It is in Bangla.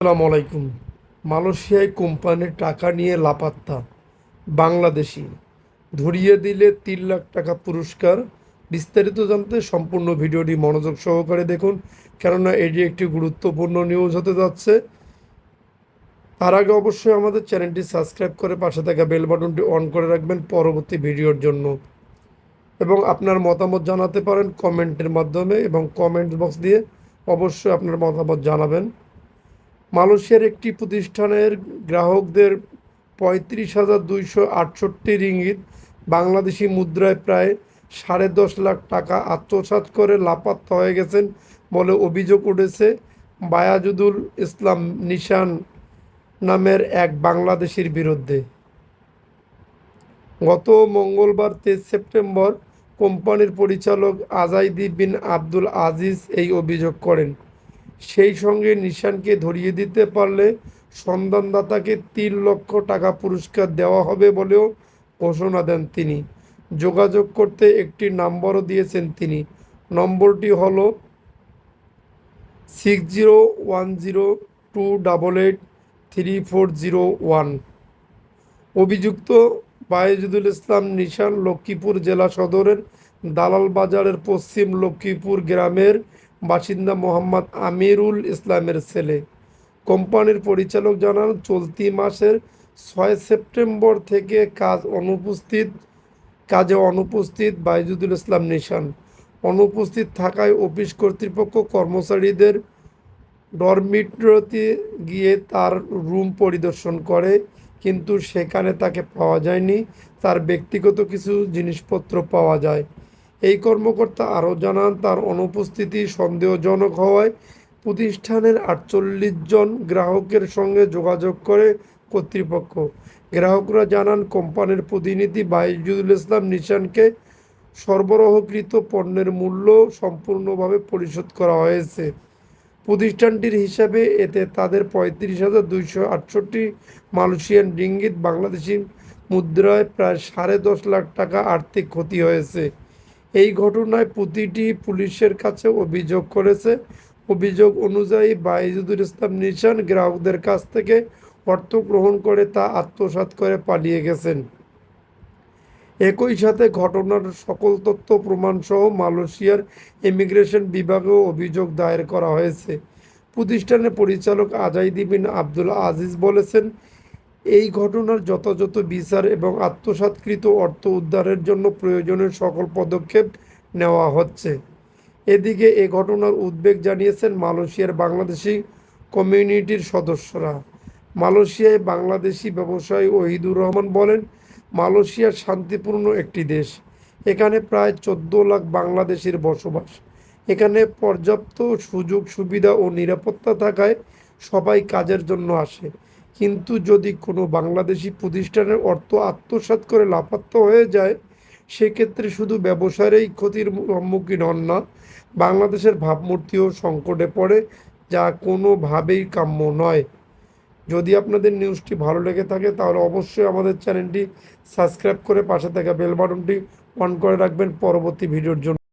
আসসালামু আলাইকুম। মালয়েশিয়ায় কোম্পানির টাকা নিয়ে লাপাত্তা। বাংলাদেশি। ধরিয়ে দিলে তিন লাখ টাকা পুরস্কার। বিস্তারিত জানতে সম্পূর্ণ ভিডিওটি মনোযোগ সহকারে দেখুন, কেননা এটি একটি গুরুত্বপূর্ণ নিউজ হতে যাচ্ছে। তার আগে অবশ্যই আমাদের চ্যানেলটি সাবস্ক্রাইব করে পাশে থাকা বেল বাটনটি অন করে রাখবেন পরবর্তী ভিডিওর জন্য। এবং আপনার মতামত জানাতে পারেন কমেন্টের মাধ্যমে এবং কমেন্ট বক্স দিয়ে অবশ্যই আপনার মতামত জানাবেন। মালয়েশিয়ার একটি প্রতিষ্ঠানের গ্রাহকদের পঁয়ত্রিশ হাজার দুইশো আটষট্টি রিঙ্গিত বাংলাদেশি মুদ্রায় প্রায় সাড়ে দশ লাখ টাকা আত্মসাৎ করে লাপাত্তা হয়ে গেছেন বলে অভিযোগ উঠেছে বায়াজুদুল ইসলাম নিশান নামের এক বাংলাদেশির বিরুদ্ধে। গত মঙ্গলবার তেইশ সেপ্টেম্বর কোম্পানির পরিচালক আজাইদি বিন আব্দুল আজিজ এই অভিযোগ করেন। সেই সঙ্গে নিশানকে ধরিয়ে দিতে পারলে সন্ধানদাতাকে তিন লক্ষ টাকা পুরস্কার দেওয়া হবে বলেও ঘোষণা দেন তিনি। যোগাযোগ করতে একটি নম্বরও দিয়েছেন তিনি। নম্বরটি হলো six zero one zero two double eight three four zero one. অভিযুক্ত বায়েজুদুল ইসলাম নিশান লক্ষ্মীপুর জেলা সদরের দালাল বাজারের পশ্চিম লক্ষ্মীপুর গ্রামের বাসিন্দা মোহাম্মদ আমিরুল ইসলামের ছেলে। কোম্পানির পরিচালক জানান, চলতি মাসের ছয় সেপ্টেম্বর থেকে কাজ অনুপস্থিত, কাজে অনুপস্থিত বাইজুদুল ইসলাম নিশান। অনুপস্থিত থাকায় অফিস কর্তৃপক্ষ কর্মচারীদের ডরমিট্রতে গিয়ে তার রুম পরিদর্শন করে, কিন্তু সেখানে তাকে পাওয়া যায়নি। তার ব্যক্তিগত কিছু জিনিসপত্র পাওয়া যায়। এই কর্মকর্তা আরও জানান, তার অনুপস্থিতি সন্দেহজনক হওয়ায় প্রতিষ্ঠানের আটচল্লিশ জন গ্রাহকের সঙ্গে যোগাযোগ করে কর্তৃপক্ষ। গ্রাহকরা জানান, কোম্পানির প্রতিনিধি বাইজুদুল ইসলাম নিশানকে সরবরাহকৃত পণ্যের মূল্য সম্পূর্ণভাবে পরিশোধ করা হয়েছে। প্রতিষ্ঠানটির হিসাবে এতে তাদের পঁয়ত্রিশ হাজার দুইশো আটষট্টি মালয়েশিয়ান রিঙ্গিত বাংলাদেশি মুদ্রায় প্রায় সাড়ে দশ লাখ টাকা আর্থিক ক্ষতি হয়েছে। এই ঘটনায় প্রতিটি পুলিশের কাছে অভিযোগ করেছে। অভিযোগ অনুযায়ী বাইজুদুল ইসলাম নিশান গ্রাহকদের কাছ থেকে অর্থ গ্রহণ করে তা আত্মসাৎ করে পালিয়ে গেছেন। একই সাথে ঘটনার সকল তথ্য, প্রমাণসহ মালয়েশিয়ার ইমিগ্রেশন বিভাগেও অভিযোগ দায়ের করা হয়েছে। প্রতিষ্ঠানের পরিচালক আজাইদি বিন আব্দুল আজিজ বলেছেন এই ঘটনার যথাযথ বিচার এবং আত্মসাৎকৃত অর্থ উদ্ধারের জন্য প্রয়োজনীয় সকল পদক্ষেপ নেওয়া হচ্ছে। এদিকে এ ঘটনার উদ্বেগ জানিয়েছেন মালয়েশিয়ার বাংলাদেশি কমিউনিটির সদস্যরা। মালয়েশিয়ায় বাংলাদেশি ব্যবসায়ী ওহিদুর রহমান বলেন, মালয়েশিয়া শান্তিপূর্ণ একটি দেশ। এখানে প্রায় চোদ্দ লাখ বাংলাদেশির বসবাস। এখানে পর্যাপ্ত সুযোগ সুবিধা ও নিরাপত্তা থাকায় সবাই কাজের জন্য আসে। কিন্তু যদি কোনো বাংলাদেশি প্রতিষ্ঠানের অর্থ আত্মসাৎ করে লাপাত্তা হয়ে যায়, সেক্ষেত্রে শুধু ব্যবসায়ীই ক্ষতির সম্মুখীন হন না, বাংলাদেশের ভাবমূর্তিও সংকটে পড়ে, যা কোনোভাবেই কাম্য নয়। যদি আপনাদের নিউজটি ভালো লেগে থাকে, তাহলে অবশ্যই আমাদের চ্যানেলটি সাবস্ক্রাইব করে পাশে থাকা বেল বাটনটি অন করে রাখবেন। পরবর্তী ভিডিওর জন্য।